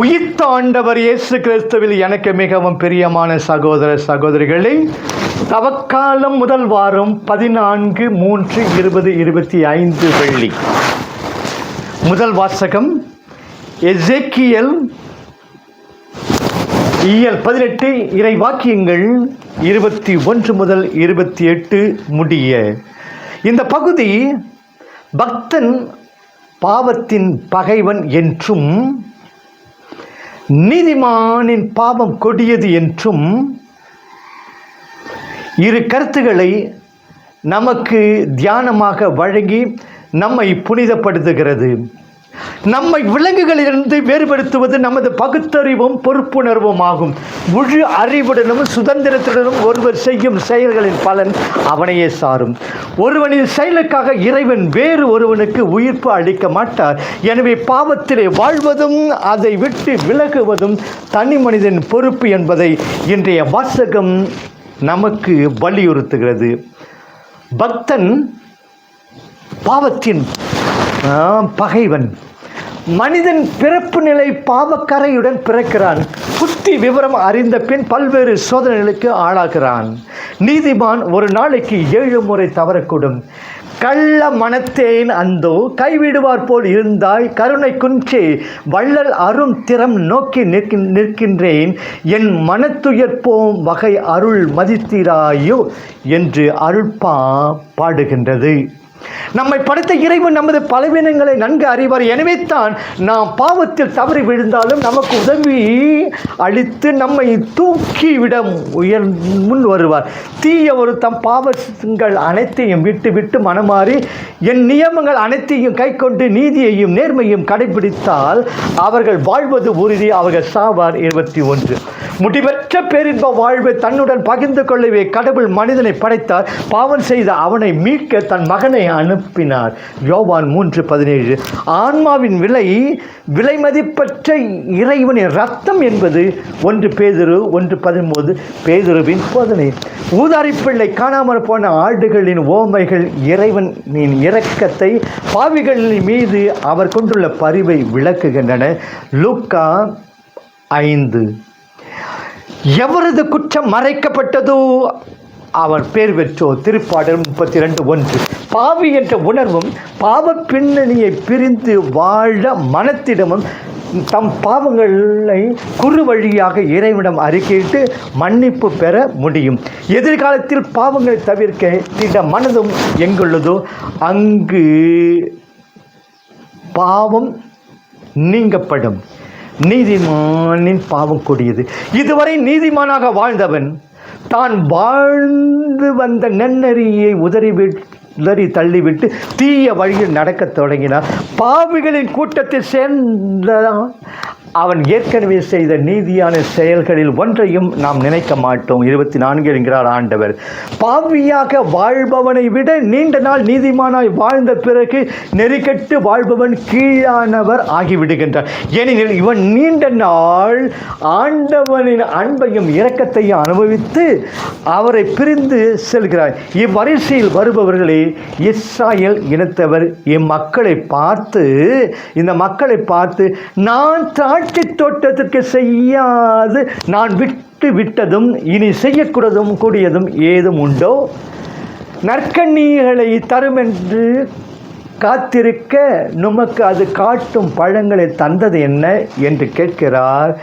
உயிர்த்த ஆண்டவர் இயேசு கிறிஸ்துவில் எனக்கு மிகவும் பிரியமான சகோதர சகோதரிகளே தவக்காலம் முதல் வாரம் பதினான்கு மூன்று இருபது இருபத்தி ஐந்து வெள்ளி. முதல் வாசகம் எசேக்கியல் இயல் பதினெட்டு இறை வாக்கியங்கள் இருபத்தி ஒன்று முதல் இருபத்தி எட்டு முடிய. இந்த பகுதி பக்தன் பாவத்தின் பகைவன் என்றும் நீதிமானின் பாவம் கொடியது என்றும் இரு கருத்துக்களை நமக்கு தியானமாக வழங்கி நம்மை புனிதப்படுத்துகிறது. நம்மை விலங்குகளிலிருந்து வேறுபடுத்துவது நமது பகுத்தறிவும் பொறுப்புணர்வும் ஆகும் முழு அறிவுடனும் சுதந்திரத்துடனும் ஒருவர் செய்யும் செயல்களின் பலன் அவனையே சாரும். ஒருவனின் செயலுக்காக இறைவன் வேறு ஒருவனுக்கு உயிர்ப்பு அளிக்க மாட்டார். எனவே பாவத்திலே வாழ்வதும் அதை விட்டு விலகுவதும் தனி மனிதன் பொறுப்பு என்பதை இன்றைய வாசகம் நமக்கு வலியுறுத்துகிறது. பக்தன் பாவத்தின் பகைவன். மனிதன் பிறப்பு நிலை பாவக்கரையுடன் பிறக்கிறான். புத்தி விவரம் அறிந்த பின் பல்வேறு சோதனைகளுக்கு ஆளாகிறான். நீதிமான் ஒரு நாளைக்கு ஏழு முறை தவறக்கூடும். கள்ள மனத்தேன் அந்தோ கைவிடுவார் போல் இருந்தாய் கருணை குன்றே வள்ளல் அரும் திறம் நோக்கி நிற்கின் நிற்கின்றேன். என் மனத்துயர்ப்போம் வகை அருள் மதித்தீராயோ என்று அருள்பா பாடுகின்றது. நம்மை படைத்த இறைவன் நமது பலவீனங்களை நன்கு அறிவார். எனவே தான் நாம் பாவத்தில் தவறி விழுந்தாலும் நமக்கு உதவி அளித்து நம்மை தூக்கிவிட உயர் முன் வருவார். தீய ஒரு தம் பாவங்கள் அனைத்தையும் விட்டு விட்டு மனமாறி என் நியமங்கள் அனைத்தையும் கைக்கொண்டு நீதியையும் நேர்மையும் கடைபிடித்தால் அவர்கள் வாழ்வது உறுதி. அவர்கள் சாவார். இருபத்தி ஒன்று. முடிவற்ற பேரின்ப வாழ்வை தன்னுடன் பகிர்ந்து கொள்ளவே கடவுள் மனிதனை படைத்தார். பாவம் செய்த அவனை மீட்க தன் மகனை அனுப்பினார். யோவான் மூன்று பதினேழு. ஆன்மாவின் விலை விலை மதிப்பற்ற இறைவனின் ரத்தம் என்பது ஒன்று பேதுரு ஒன்று பதிமூது பேதுருவின் போதனை. ஊதாரி பிள்ளை காணாமல் போன ஆடுகளின் ஓமைகள் இறைவனின் இரக்கத்தை பாவிகளின் மீது அவர் கொண்டுள்ள பரிவை விளக்குகின்றன. லூக்கா ஐந்து. எவரது குற்றம் மறைக்கப்பட்டதோ அவர் பேர் பெற்றோ திருப்பாடல் முப்பத்தி ரெண்டு ஒன்று. பாவி என்ற உணர்வும் பாவ பின்னணியை பிரிந்து வாழ மனத்திடமும் தம் பாவங்களை குறு வழியாக இறைவிடம் அறிக்கையிட்டு மன்னிப்பு பெற முடியும். எதிர்காலத்தில் பாவங்களை தவிர்க்க திட மனதும் எங்குள்ளதோ அங்கு பாவம் நீங்கப்படும். நீதிமானின் பாவம் கூடியது. இதுவரை நீதிமானாக வாழ்ந்தவன் தான் வாழ்ந்து வந்த நன்னறியை உதறிவிட்டு உதறி தள்ளிவிட்டு தீய வழியில் நடக்கத் தொடங்கினார். பாவிகளின் கூட்டத்தில் சேர்ந்ததான் அவன் ஏற்கனவே செய்த நீதியான செயல்களில் ஒன்றையும் நாம் நினைக்க மாட்டோம். இருபத்தி நான்கு என்கிறார் ஆண்டவர். பாவியாக வாழ்பவனை விட நீண்ட நாள் நீதிமானாய் வாழ்ந்த பிறகு நெறிக்கட்டு வாழ்பவன் கீழானவர் ஆகிவிடுகின்றார் ஏனெனில் இவன் நீண்ட நாள் ஆண்டவனின் அன்பையும் இரக்கத்தையும் அனுபவித்து அவரை பிரிந்து செல்கிறார் இவ்வரிசையில் வருபவர்களே இஸ்ராயல் இனத்தவர் இம்மக்களை பார்த்து இந்த மக்களை பார்த்து நான் தான் திராட்சை தோட்டத்திற்கு செய்யாது. நான் விட்டு விட்டதும் இனி செய்யக்கூடதும் கூடியதும் ஏதும் உண்டோ? நற்கண்ணிகளை தரும் என்று காத்திருக்க நமக்கு அது காட்டும் பழங்களை தந்தது என்ன? என்று கேட்கிறார்.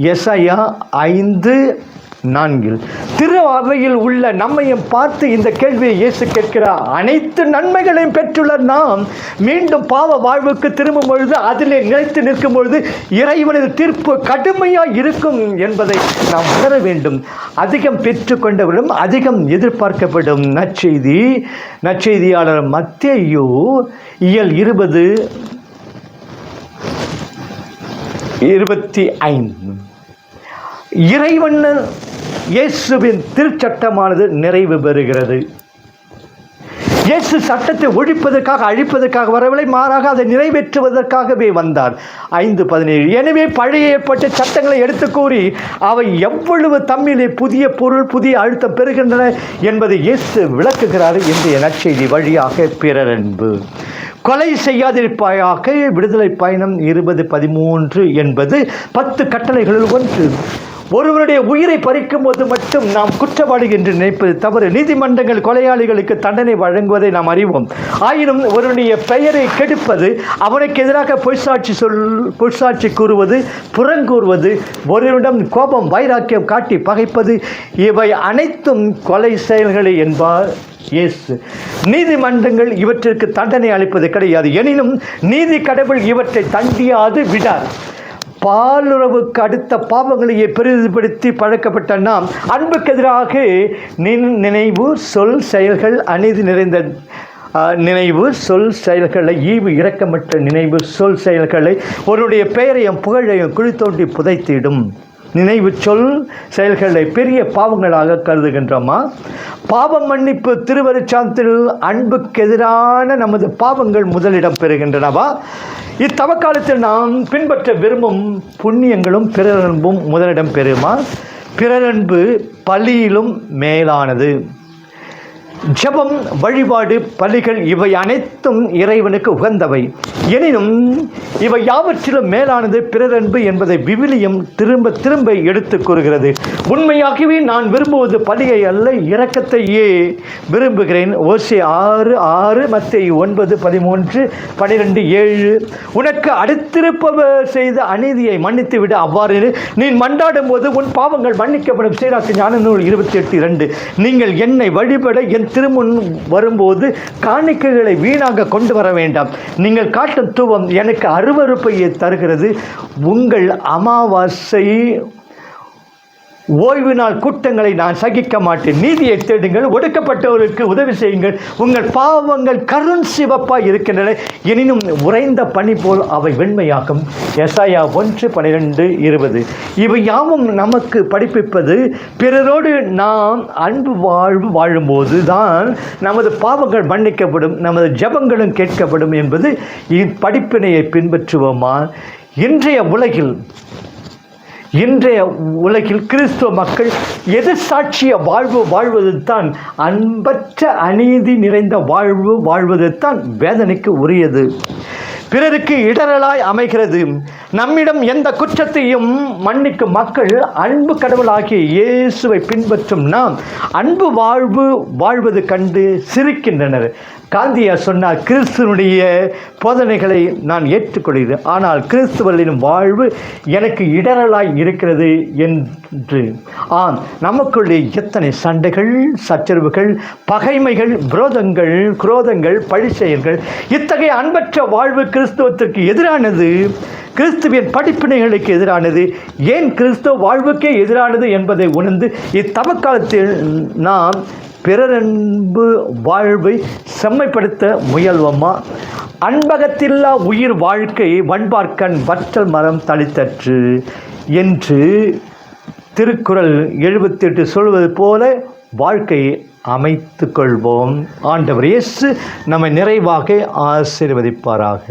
எசையா ஐந்து நான்கில் திரு அவையில் உள்ள நம்மையும் பார்த்து இந்த கேள்வியை இயேசு கேட்கிறார். அனைத்து நன்மைகளையும் பெற்றுள்ள நாம். மீண்டும் பாவ வாழ்வுக்கு திரும்பும் பொழுது அதிலே நிலைத்து நிற்கும் பொழுது இறைவனது தீர்ப்பு கடுமையாக இருக்கும் என்பதை நாம் உணர வேண்டும். அதிகம் பெற்றுக்கொண்டவர்களும் அதிகம் எதிர்பார்க்கப்படும். நற்செய்தி நற்செய்தியாளர் மத்தேயு இயல் இருபது இருபத்தி ஐந்து. இறைவன் இயேசுவின் திருச்சட்டமானது நிறைவு பெறுகிறது. இயேசு சட்டத்தை ஒழிப்பதற்காக அழிப்பதற்காக வரவில்லை மாறாக அதை நிறைவேற்றுவதற்காகவே வந்தார். ஐந்து பதினேழு. எனவே பழைய ஏற்பட்ட சட்டங்களை எடுத்து கூறி அவை எவ்வளவு தம்மிலே புதிய பொருள் புதிய அழுத்தம் பெறுகின்றன என்பதை இயேசு விளக்குகிறார் இன்றைய நற்செய்தி வழியாக பிறரன்பு. கொலை செய்யாதிருப்பாயாக விடுதலை பயணம் இருபது பதிமூன்று என்பது பத்து கட்டளைகளில் ஒன்று. ஒருவருடைய உயிரை பறிக்கும் போது மட்டும் நாம் குற்றவாளி என்று நினைப்பது தவறு. நீதிமன்றங்கள் கொலையாளிகளுக்கு தண்டனை வழங்குவதை நாம் அறிவோம். ஆயினும் ஒருவனுடைய பெயரை கெடுப்பது அவனுக்கு எதிராக பொய்சாட்சி சொல் பொய்சாட்சி கூறுவது புறங்கூறுவது ஒருவரிடம் கோபம் வைராக்கியம் காட்டி பகைப்பது இவை அனைத்தும் கொலை செயல்களை என்பார் இயேசு. நீதிமன்றங்கள் இவற்றிற்கு தண்டனை அளிப்பது கிடையாது. எனினும் நீதி கடவுள் இவற்றை தண்டியாது விடார். பாலுறவுக்கு அடுத்த பாவங்களையே பெரிதுபடுத்தி பழக்கப்பட்ட நாம் அன்புக்கு எதிராக நின் நினைவு சொல் செயல்கள் அநீதி நிறைந்த நினைவு சொல் செயல்களை ஈவு இரக்கமற்ற நினைவு சொல் செயல்களை உன்னுடைய பெயரையும் புகழையும் குழி தோண்டி புதைத்திடும். நினைவு சொல் செயல்களை பெரிய பாவங்களாக கருதுகின்றோமா? பாவம் மன்னிப்பு திருவருச்சாந்தில் அன்புக்கு எதிரான நமது பாவங்கள் முதலிடம் பெறுகின்றனவா? இத்தவக்காலத்தில் நாம் பின்பற்ற விரும்பும் புண்ணியங்களும் பிறரன்பும் முதலிடம் பெறுமா? பிறரன்பு பலியிலும் மேலானது. ஜெபம் வழிபாடு பலிகள் இவை அனைத்தும் இறைவனுக்கு உகந்தவை. எனினும் இவை யாவற்றிலும் மேலானது பிறரன்பு என்பதை விவிலியம் திரும்ப திரும்ப எடுத்து கூறுகிறது. உண்மையாகவே நான் விரும்புவது பலியை அல்ல இரக்கத்தையே விரும்புகிறேன். ஓசி ஆறு ஆறு மத்திய ஒன்பது பதிமூன்று பனிரெண்டு ஏழு. உனக்கு அடுத்திருப்பவர் செய்த அநீதியை மன்னித்துவிட அவ்வாறு நீ மன்றாடும் போது உன் பாவங்கள் மன்னிக்கப்படும். சீராக்கு ஞான நூல் இருபத்தி எட்டு இரண்டு. நீங்கள் என்னை வழிபட என் திருமுன் வரும்போது காணிக்கைகளை வீணாக கொண்டு வர வேண்டாம். நீங்கள் காட்டும் தூவம் எனக்கு அருவறுப்பையை தருகிறது. உங்கள் அமாவாசை ஓய்வு நாள் கூட்டங்களை நான் சகிக்க மாட்டேன். நீதியை தேடுங்கள் ஒடுக்கப்பட்டவருக்கு உதவி செய்யுங்கள். உங்கள் பாவங்கள் கருண் சிவப்பாக இருக்கின்றன. எனினும் உறைந்த பணி போல் அவை வெண்மையாகும். எசாயா ஒன்று பன்னிரெண்டு இருபது. இவை யாவும் நமக்கு படிப்பிப்பது பிறரோடு நாம் அன்பு வாழ்வு வாழும்போது தான் நமது பாவங்கள் மன்னிக்கப்படும் நமது ஜெபங்களும் கேட்கப்படும் என்பது இப்படிப்பினையை பின்பற்றுவோமா? இன்றைய உலகில் இன்றைய உலகில் கிறிஸ்துவ மக்கள் எதிர்சாட்சிய வாழ்வு வாழ்வது தான் அன்பற்ற அநீதி நிறைந்த வாழ்வு வாழ்வது தான் வேதனைக்கு உரியது. பிறருக்கு இடரலாய் அமைகிறது. நம்மிடம் எந்த குற்றத்தையும் மன்னிக்கும் மக்கள் அன்பு கடவுளாகிய இயேசுவை பின்பற்றும் நாம் அன்பு வாழ்வு வாழ்வது கண்டு சிரிக்கின்றனர். காந்தியார் சொன்னார் கிறிஸ்துவனுடைய போதனைகளை நான் ஏற்றுக்கொள்கிறேன். ஆனால் கிறிஸ்துவலின் வாழ்வு எனக்கு இடரலாய் இருக்கிறது என்று. ஆம் நமக்குள்ளே எத்தனை சண்டைகள் சச்சரவுகள் பகைமைகள் விரோதங்கள் குரோதங்கள் பழிச்செயல்கள் இத்தகைய அன்பற்ற வாழ்வு கிறிஸ்துவத்திற்கு எதிரானது? கிறிஸ்துவின் படிப்பினைகளுக்கு எதிரானது? ஏன் கிறிஸ்துவ வாழ்வுக்கே எதிரானது என்பதை உணர்ந்து இத்தவக்காலத்தில் நாம் பிறரன்பு வாழ்வை செம்மைப்படுத்த முயல்வோமா? அன்பகத்தில்லா உயிர் வாழ்க்கை வன்பார்க்கண் வற்றல் மரம் தளித்தற்று என்று திருக்குறள் எழுபத்தி எட்டு சொல்வது போல வாழ்க்கையை அமைத்து கொள்வோம் ஆண்டவர் இயேசு நம்மை நிறைவாக ஆசீர்வதிப்பாராக.